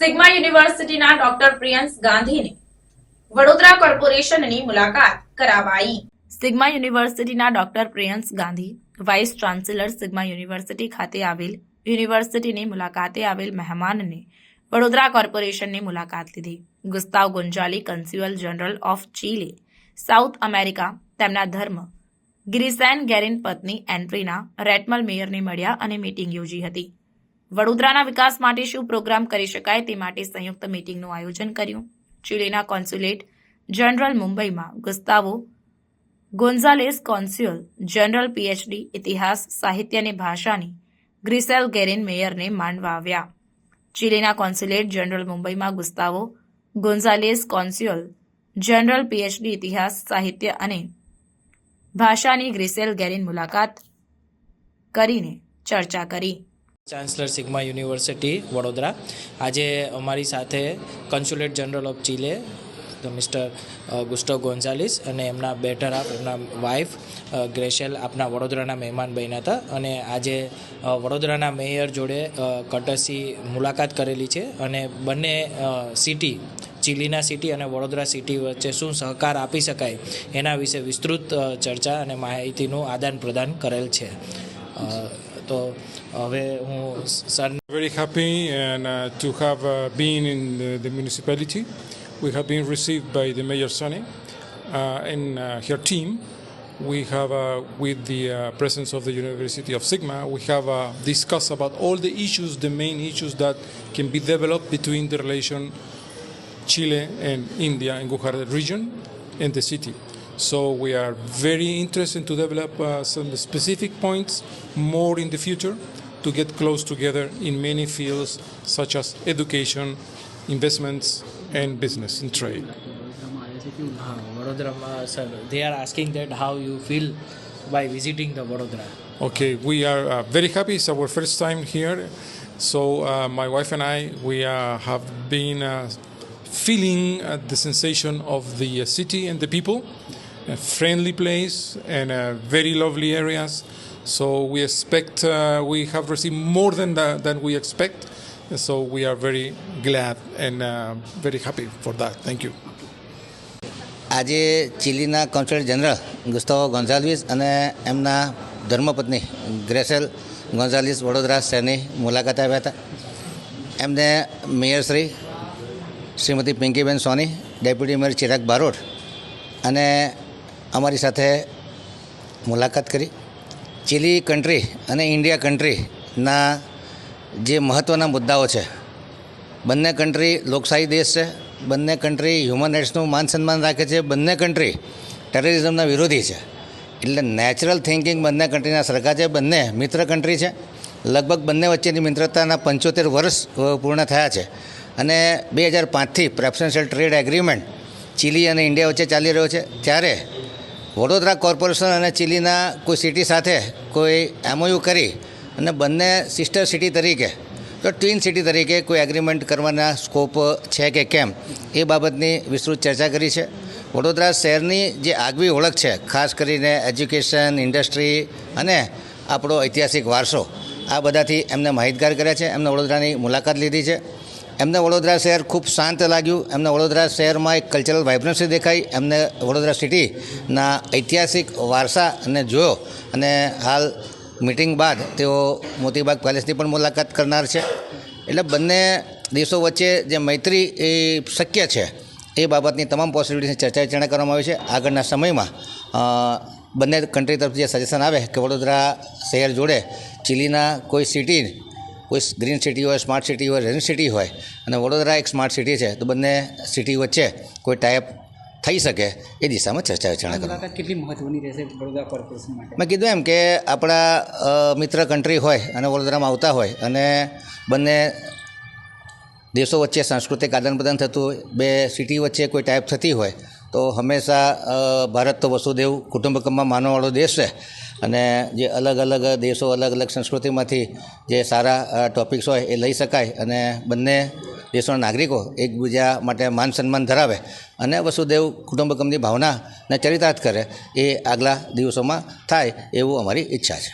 Sigma યુનિવર્સિટીના doctor પ્રિયંશ ગાંધીને વડોદરા કોર્પોરેશનની મુલાકાત કરાવાઈ. સિગ્મા યુનિવર્સિટીના doctor Priyansh Gandhi, vice chancellor Sigma university ખાતે આવેલ યુનિવર્સિટીની મુલાકાતે આવેલ મહેમાનને વડોદરા કોર્પોરેશનની મુલાકાત લીધી. Gustavo Gonzalez consul general of Chile, South America, તેમના ધર્મ, ગ્રીસેન ગેરિન પત્ની એન્ટ્રીના, રેટમલ મેયરને મળ્યા અને મીટિંગ યોજી હતી. વડોદરાના વિકાસ માટે શું પ્રોગ્રામ કરી શકાય તે માટે સંયુક્ત મીટિંગનું આયોજન કર્યું. ચીલીના કોન્સ્યુલેટ જનરલ મુંબઈમાં ગુસ્તાવો, ગોન્ઝાલેસ કોન્સ્યુઅલ જનરલ પીએચડી, ઇતિહાસ, સાહિત્ય અને ભાષાની ગ્રિસેલ ગેરિન મેયરને માનવા આવ્યા. ચીલીના કોન્સ્યુલેટ જનરલ મુંબઈમાં ગુસ્તાવો, ગોન્ઝાલેસ કોન્સ્યુઅલ જનરલ પીએચડી, ઇતિહાસ, સાહિત્ય અને ભાષાની ગ્રિસેલ ગેરિન મુલાકાત કરીને ચર્ચા કરી. ચાન્સલર સિગ્મા યુનિવર્સિટી વડોદરા આજે અમારી સાથે consulate general of Chile mister Gustavo Gonzalez અને એમના બેટર હાફ એમના વાઇફ ગ્રેશેલ આપના વડોદરાના મહેમાન બન્યા હતા. અને આજે વડોદરાના મેયર જોડે કટસી મુલાકાત કરેલી છે. અને બંને સિટી ચીલીના સિટી અને વડોદરા સિટી વચ્ચે શું સહકાર આપી શકાય એના વિશે વિસ્તૃત ચર્ચા અને માહિતીનું આદાન પ્રદાન કરેલ છે. તો હવે હું sir Very happy and uh, to have uh, been in the, the municipality. We have been received by the Mayor Sane uh, and uh, her team. We have, uh, with the uh, presence of the University of Sigma, we have uh, discussed about all the issues, the main issues that can be developed between the relation Chile and India and Gujarat region and the city. So we are very interested to develop uh, some specific points more in the future to get close together in many fields such as education, investments, and business and trade. They are asking that how you feel by visiting the Vadodara. Okay, we are uh, very happy. It's our first time here. So uh, my wife and I, we uh, have been uh, feeling uh, the sensation of the uh, city and the people. A friendly place and uh, very lovely areas. So we expect uh, we have received more than the, than we expect. So we are very glad and uh, very happy for that. Thank you. આજે ચીલીના consulate general ગુસ્તાવો ગોન્ઝાલ્વિસ અને એમના ધર્મપત્ની ગ્રેસેલ ગોન્ઝાલ્વિસ વડોદરા શહેરની મુલાકાત આવ્યા હતા એમને મેયરશ્રી શ્રીમતી પિંકીબેન સોની ડેપ્યુટી મેયર ચિરાગ બારોટ અને અમારી સાથે મુલાકાત કરી. ચીલી કન્ટ્રી અને ઇન્ડિયા કન્ટ્રીના જે મહત્ત્વના મુદ્દાઓ છે, બંને કન્ટ્રી લોકશાહી દેશ છે, બંને કન્ટ્રી હ્યુમન રાઇટ્સનું માન સન્માન રાખે છે, બંને કન્ટ્રી ટેરરિઝમના વિરોધી છે. એટલે નેચરલ થિંકિંગ બંને કન્ટ્રીના સરખા છે, બંને મિત્ર કન્ટ્રી છે. લગભગ બંને વચ્ચેની મિત્રતાના પંચોતેર વર્ષ પૂર્ણ થયા છે. અને બે હજાર પાંચથી પ્રેફરન્શિયલ ટ્રેડ એગ્રીમેન્ટ ચીલી અને ઇન્ડિયા વચ્ચે ચાલી રહ્યો છે. ત્યારે વડોદરા કોર્પોરેશન અને ચીલીના કોઈ સિટી સાથે કોઈ એમઓયુ કરી અને બંને સિસ્ટર સિટી તરીકે, તો ટ્વિન સિટી તરીકે કોઈ એગ્રીમેન્ટ કરવાના સ્કોપ છે કે કેમ, એ બાબતની વિસ્તૃત ચર્ચા કરી છે. વડોદરા શહેરની જે આગવી ઓળખ છે, ખાસ કરીને એજ્યુકેશન ઇન્ડસ્ટ્રી અને આપણો ઐતિહાસિક વારસો, આ બધાથી એમને માહિતગાર કર્યા છે. એમને વડોદરાની મુલાકાત લીધી છે. એમને વડોદરા શહેર ખૂબ શાંત લાગ્યું. એમને વડોદરા શહેરમાં એક કલ્ચરલ વાઇબ્રન્સી દેખાઈ. એમને વડોદરા સિટીના ઐતિહાસિક વારસાને જોયો. અને હાલ મિટિંગ બાદ તેઓ મોતીબાગ પેલેસની પણ મુલાકાત કરનાર છે. એટલે બંને દેશો વચ્ચે જે મૈત્રી એ શક્ય છે, એ બાબતની તમામ પોસિબિલિટીની ચર્ચા વિચારણા કરવામાં આવી છે. આગળના સમયમાં બંને કન્ટ્રી તરફથી જે સજેશન આવે કે વડોદરા શહેર જોડે, ચીલીના કોઈ સિટી કોઈ ગ્રીન સિટી હોય સ્માર્ટ સિટી હોય રેન સિટી હોય અને વડોદરા એક સ્માર્ટ સિટી છે તો બંને સિટી વચ્ચે કોઈ ટાઈપ થઈ શકે એ દિશામાં ચર્ચા વિચારણા કરવા કેટલી મહત્વની રહેશે વડોદરા કોર્પોરેશન માટે? મેં કીધું એમ કે આપણા મિત્ર કન્ટ્રી હોય અને વડોદરામાં આવતા હોય અને બંને દેશો વચ્ચે સાંસ્કૃતિક આદાન પ્રદાન થતું હોય બે સિટી વચ્ચે કોઈ ટાઈપ થતી હોય તો હંમેશા ભારત તો વસુદેવ કુટુંબકમમાં માનવાવાળો દેશ છે. અને જે અલગ અલગ દેશો, અલગ અલગ સંસ્કૃતિમાંથી જે સારા ટોપિક્સ હોય એ લઈ શકાય અને બંને દેશોના નાગરિકો એકબીજા માટે માન સન્માન ધરાવે અને વસુદેવ કુટુંબકમની ભાવનાને ચરિતાર્થ કરે એ આગલા દિવસોમાં થાય એવું અમારી ઈચ્છા છે.